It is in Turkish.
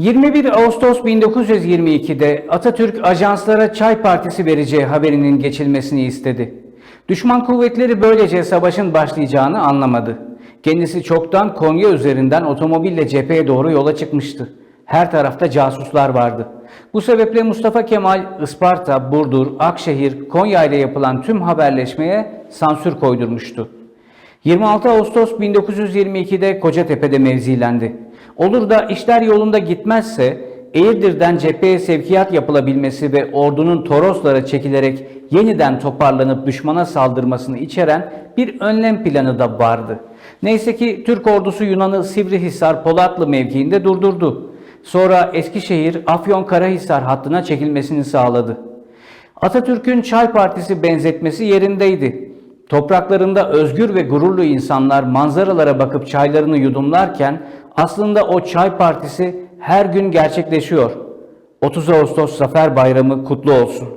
21 Ağustos 1922'de Atatürk ajanslara çay partisi vereceği haberinin geçilmesini istedi. Düşman kuvvetleri böylece savaşın başlayacağını anlamadı. Kendisi çoktan Konya üzerinden otomobille cepheye doğru yola çıkmıştı. Her tarafta casuslar vardı. Bu sebeple Mustafa Kemal Isparta, Burdur, Akşehir, Konya ile yapılan tüm haberleşmeye sansür koydurmuştu. 26 Ağustos 1922'de Kocatepe'de mevzilendi. Olur da işler yolunda gitmezse Eğirdir'den cepheye sevkiyat yapılabilmesi ve ordunun Toroslara çekilerek yeniden toparlanıp düşmana saldırmasını içeren bir önlem planı da vardı. Neyse ki Türk ordusu Yunan'ı Sivrihisar Polatlı mevkiinde durdurdu. Sonra Eskişehir Afyon-Karahisar hattına çekilmesini sağladı. Atatürk'ün Çay Partisi benzetmesi yerindeydi. Topraklarında özgür ve gururlu insanlar manzaralara bakıp çaylarını yudumlarken aslında o Çay Partisi her gün gerçekleşiyor. 30 Ağustos Zafer Bayramı kutlu olsun.